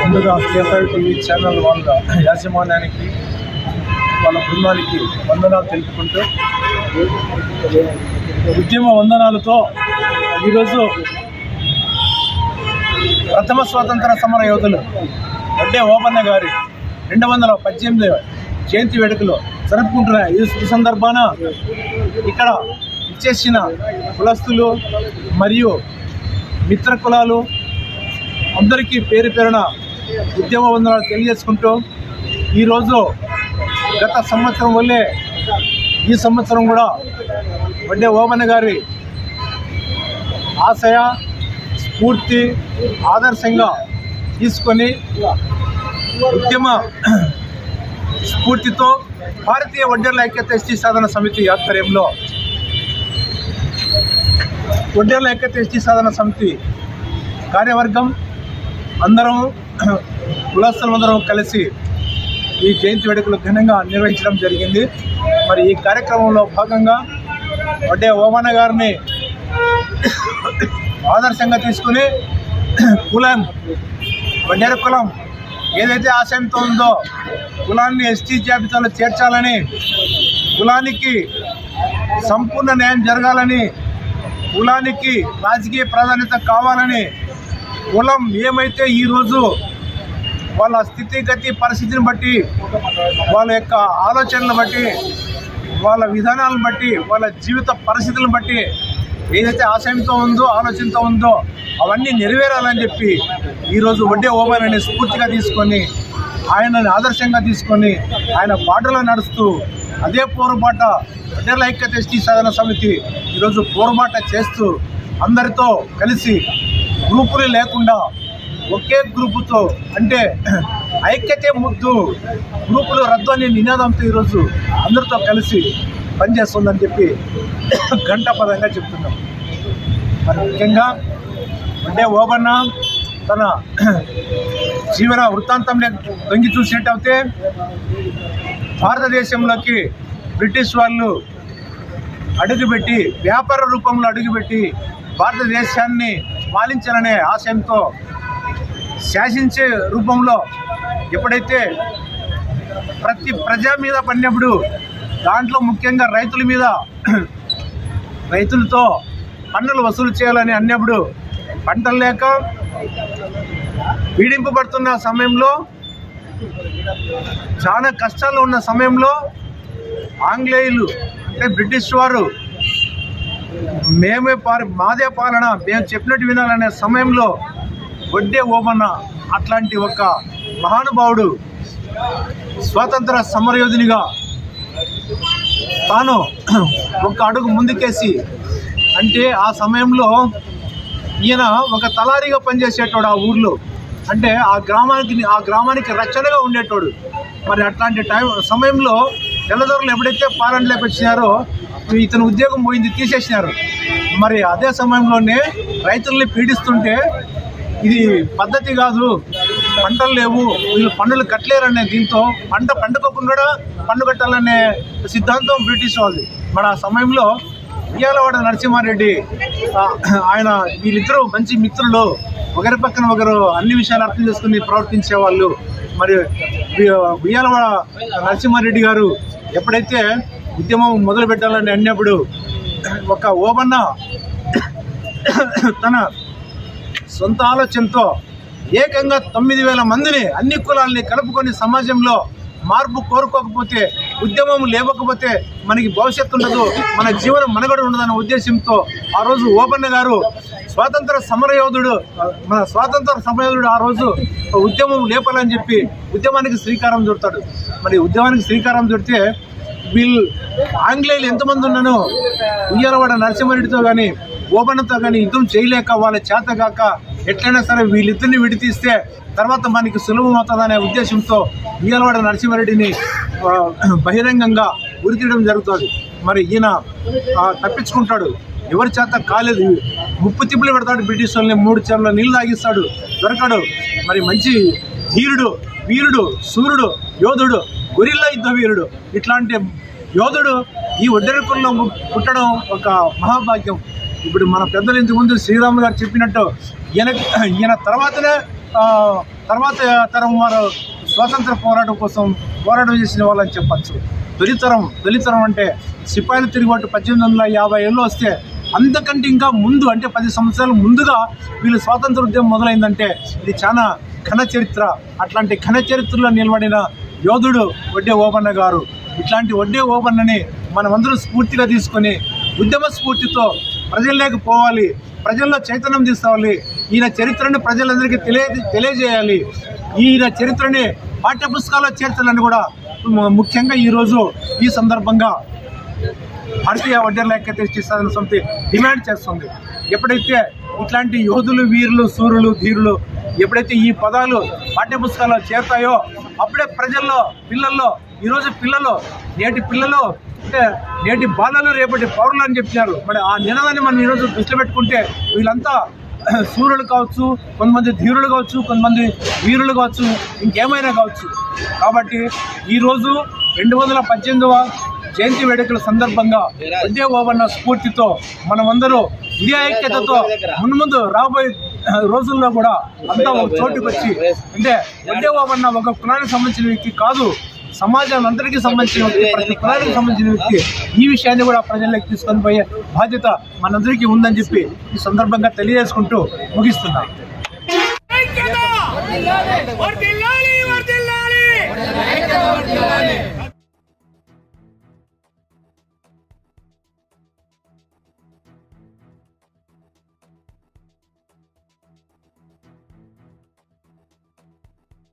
ముందుగా కేఫై TV channel వాళ్ళ యాజమాన్యానికి వాళ్ళ బృందానికి వందనాలు తెలుపుకుంటూ ఉద్యమ వందనాలతో ఈరోజు ప్రథమ స్వాతంత్ర సమర యోధులు వడ్డే ఓపన్న గారి రెండు వందల పద్దెనిమిది జయంతి వేడుకలు జరుపుకుంటున్న ఈ సందర్భాన ఇక్కడ ఇచ్చేసిన కులస్తులు మరియు మిత్ర కులాలు అందరికీ పేరు పేరున ఉద్యమ వందనాలు తెలియజేసుకుంటూ ఈరోజు గత సంవత్సరం వల్లే ఈ సంవత్సరం కూడా వడ్డే ఓమన్న గారి ఆశయ పూర్తి ఆదర్శంగా తీసుకొని ఉద్యమ స్ఫూర్తితో భారతీయ వడ్డర్ల ఐక్యత ఎస్టీ సాధన సమితి ఆధ్వర్యంలో వడ్డేర్ల ఐక్యత ఎస్టీ సాధన సమితి కార్యవర్గం అందరం కులస్తులందరం కలిసి ఈ జయంతి వేడుకలు ఘనంగా నిర్వహించడం జరిగింది. మరి ఈ కార్యక్రమంలో భాగంగా వడ్డే ఓమన్న గారిని ఆదర్శంగా తీసుకుని కులం వడ్డేర కులం ఏదైతే ఆశయంతో ఉందో కులాన్ని ఎస్టీ జాబితాలో చేర్చాలని కులానికి సంపూర్ణ న్యాయం జరగాలని కులానికి రాజకీయ ప్రాధాన్యత కావాలని కులం ఏమైతే ఈరోజు వాళ్ళ స్థితిగతి పరిస్థితిని బట్టి వాళ్ళ యొక్క ఆలోచనలు బట్టి వాళ్ళ విధానాలను బట్టి వాళ్ళ జీవిత పరిస్థితులను బట్టి ఏదైతే ఆశయంతో ఉందో ఆలోచనతో ఉందో అవన్నీ నెరవేరాలని చెప్పి ఈరోజు వడ్డే ఓబన్ అనే స్ఫూర్తిగా తీసుకొని ఆయనని ఆదర్శంగా తీసుకొని ఆయన బాటలో నడుస్తూ అదే పోరుబాట వడ్డేల ఐక్యత ఎస్టీ సాధన సమితి ఈరోజు పోరుబాట చేస్తూ అందరితో కలిసి గ్రూపులు లేకుండా ఒకే గ్రూపుతో అంటే ఐక్యతే ముద్దు గ్రూపులు రద్దు అనే నినాదంతో ఈరోజు అందరితో కలిసి పనిచేస్తుందని చెప్పి ఘంటాపదంగా చెప్తున్నాం. మరి ముఖ్యంగా అంటే ఓబన్న తన జీవన వృత్తాంతంలో తొంగి చూసినట్టయితే భారతదేశంలోకి బ్రిటిష్ వాళ్ళు అడుగుపెట్టి వ్యాపార రూపంలో అడుగుపెట్టి భారతదేశాన్ని పాలించాలనే ఆశయంతో శాసించే రూపంలో ఎప్పుడైతే ప్రతి ప్రజా మీద పడినప్పుడు దాంట్లో ముఖ్యంగా రైతుల మీద రైతులతో పన్నులు వసూలు చేయాలని అన్నప్పుడు పంటలు లేక పీడింపబడుతున్న సమయంలో చాలా కష్టాలు ఉన్న సమయంలో ఆంగ్లేయులు అంటే బ్రిటిష్ వారు మేమే పారి మాదే పాలన మేము చెప్పినట్టు వినాలనే సమయంలో వడ్డే ఓమన్న అట్లాంటి ఒక మహానుభావుడు స్వాతంత్ర సమరయోధునిగా తాను ఒక అడుగు ముందుకేసి అంటే ఆ సమయంలో ఈయన ఒక తలారిగా పనిచేసేటోడు ఆ ఊర్లో. అంటే ఆ గ్రామానికి ఆ గ్రామానికి రక్షణగా ఉండేటోడు. మరి అట్లాంటి టైం సమయంలో తెల్లదొరలు ఎప్పుడైతే పాలన లేపించినారో ఇతను ఉద్యోగం పోయింది తీసేసినారు. మరి అదే సమయంలోనే రైతుల్ని పీడిస్తుంటే ఇది పద్ధతి కాదు. పంటలు లేవు. వీళ్ళు పన్నులు కట్టలేరనే దీంతో పంట పండుకోకుండా పన్ను కట్టాలనే సిద్ధాంతం బ్రిటిష్ వాళ్ళది. మరి ఆ సమయంలో ఉయ్యాలవాడ నరసింహారెడ్డి ఆయన వీళ్ళిద్దరూ మంచి మిత్రులు. ఒకరి పక్కన ఒకరు అన్ని విషయాలు అర్థం చేసుకుని ప్రవర్తించే వాళ్ళు మరి ఉయ్యాలవాడ నరసింహారెడ్డి గారు ఎప్పుడైతే ఉద్యమం మొదలు పెట్టాలని అన్నప్పుడు ఒక ఓబన్న తన సొంత ఆలోచనతో ఏకంగా తొమ్మిది వేల మందిని అన్ని కులాలని కలుపుకొని సమాజంలో మార్పు కోరుకోకపోతే ఉద్యమం లేవకపోతే మనకి భవిష్యత్తు ఉండదు మన జీవనం మనుగడ ఉండదన్న ఉద్దేశంతో ఆ రోజు ఓపన్న గారు స్వాతంత్ర సమరయోధుడు మన స్వాతంత్ర సమరయోధుడు ఆ రోజు ఉద్యమం లేపాలని చెప్పి ఉద్యమానికి శ్రీకారం చుడతాడు. మరి ఉద్యమానికి శ్రీకారం చుడితే వీళ్ళు ఆంగ్లేయులు ఎంతమంది ఉన్నానో ఉయ్యాలవాడ నరసింహారెడ్డితో కానీ ఓపెన్తో కానీ యుద్ధం చేయలేక వాళ్ళ చేత కాక ఎట్లయినా సరే వీళ్ళిద్దరిని విడితీస్తే తర్వాత మనకి సులభం అవుతుందనే ఉద్దేశంతో ఉయ్యాలవాడ నరసింహారెడ్డిని బహిరంగంగా ఉరితీయడం జరుగుతుంది. మరి ఈయన తప్పించుకుంటాడు. ఎవరి చేత కాలేదు. ముప్పు తిప్పులు పెడతాడు బ్రిటిష్ వాళ్ళని మూడు చెర్ల నీళ్ళు తాగిస్తాడు దొరకడు. మరి మంచి ధీరుడు వీరుడు సూర్యుడు యోధుడు గొరిల్లా యుద్ధ వీరుడు. ఇట్లాంటి యోధుడు ఈ ఒడ్డెరకుల్లో పుట్టడం ఒక మహాభాగ్యం. ఇప్పుడు మన పెద్దలు ఇంతకుముందు శ్రీరాములు గారు చెప్పినట్టు ఈయన ఈయన తర్వాతనే తర్వాత తరం వారు స్వాతంత్ర పోరాటం కోసం పోరాటం చేసిన వాళ్ళని చెప్పచ్చు. తొలితరం తొలితరం అంటే సిపాయిలు తిరుగుబాటు పద్దెనిమిది వందల యాభై ఏళ్ళు వస్తే అంతకంటే ఇంకా ముందు అంటే పది సంవత్సరాల ముందుగా వీళ్ళు స్వాతంత్ర ఉద్యమం మొదలైందంటే ఇది చాలా ఘన చరిత్ర. అట్లాంటి ఘన చరిత్రలో నిలబడిన యోధుడు వడ్డే ఓబన్న గారు. ఇట్లాంటి వడ్డే ఓబన్నని మనమందరం స్ఫూర్తిగా తీసుకొని ఉద్యమ స్ఫూర్తితో ప్రజల్లోకి పోవాలి ప్రజల్లో చైతన్యం తీసుకోవాలి. ఈయన చరిత్రని ప్రజలందరికీ తెలియ తెలియజేయాలి. ఈయన చరిత్రని పాఠ్యపుస్తకాల్లో చేర్చాలని కూడా ముఖ్యంగా ఈరోజు ఈ సందర్భంగా భారతీయ వడ్డీల ఐక్యత సాధన సమితి డిమాండ్ చేస్తుంది. ఎప్పుడైతే ఇట్లాంటి యోధులు వీరులు సూర్యులు ధీరులు ఎప్పుడైతే ఈ పదాలు పాఠ్యపుస్తకాల్లో చేరుతాయో అప్పుడే ప్రజల్లో పిల్లల్లో ఈరోజు పిల్లలు నేటి పిల్లలు అంటే నేటి బాలలు రేపటి పౌరులు అని చెప్పినారు. మరి ఆ నినాదాన్ని మనం ఈరోజు దృష్టిలో పెట్టుకుంటే వీళ్ళంతా సూర్యులు కావచ్చు కొంతమంది ధీరులు కావచ్చు కొంతమంది వీరులు కావచ్చు ఇంకేమైనా కావచ్చు. కాబట్టి ఈరోజు రెండు వందల పద్దెనిమిదవ జయంతి వేడుకల సందర్భంగా విద్యా ఓవన్న స్ఫూర్తితో మనమందరూ ఇదే ఐక్యతతో మున్ముందు రాబోయే రోజుల్లో కూడా అంతా ఒక చోటుకు వచ్చి అంటే విద్యా ఓవన్న ఒక కులానికి సంబంధించిన వ్యక్తి కాదు సమాజం అందరికీ సంబంధించిన వ్యక్తి కులానికి సంబంధించిన వ్యక్తి ఈ విషయాన్ని కూడా ప్రజల్లోకి తీసుకొని పోయే బాధ్యత మనందరికీ ఉందని చెప్పి ఈ సందర్భంగా తెలియజేసుకుంటూ ముగిస్తున్నాం.